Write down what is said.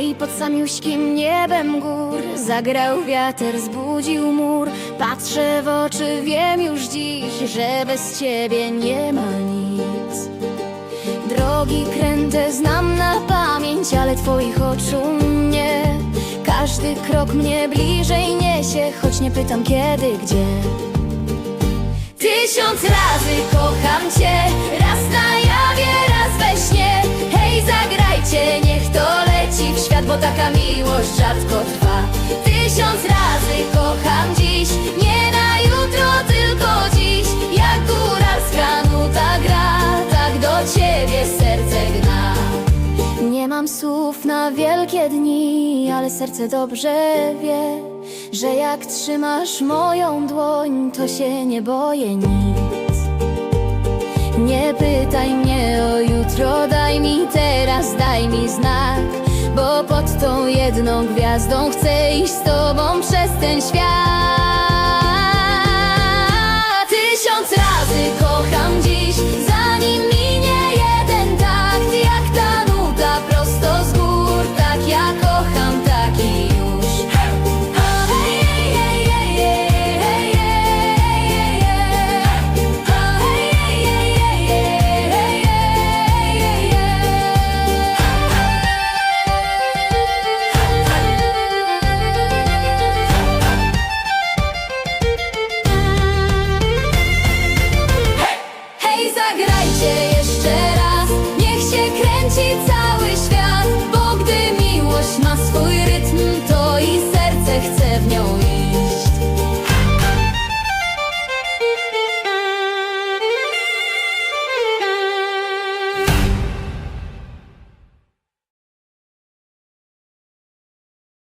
Hej, pod samiuśkim niebem gór Zagrał wiatr, zbudził mur. Patrzę w oczy, wiem już dziś Że bez ciebie nie ma nic. Drogi kręte znam na pamięć Ale twoich oczu nie Każdy krok mnie bliżej niesie Choć nie pytam kiedy, gdzie. Tysiąc razy kocham cię Raz na Bo taka miłość rzadko trwa. Tysiąc razy kocham dziś Nie na jutro, tylko dziś. Jak góralska nuta gra Tak do ciebie serce gna. Nie mam słów na wielkie dni, ale serce dobrze wie, że jak trzymasz moją dłoń, to się nie boję nic. Jedną gwiazdą chcę iść z tobą przez ten świat. 一起走。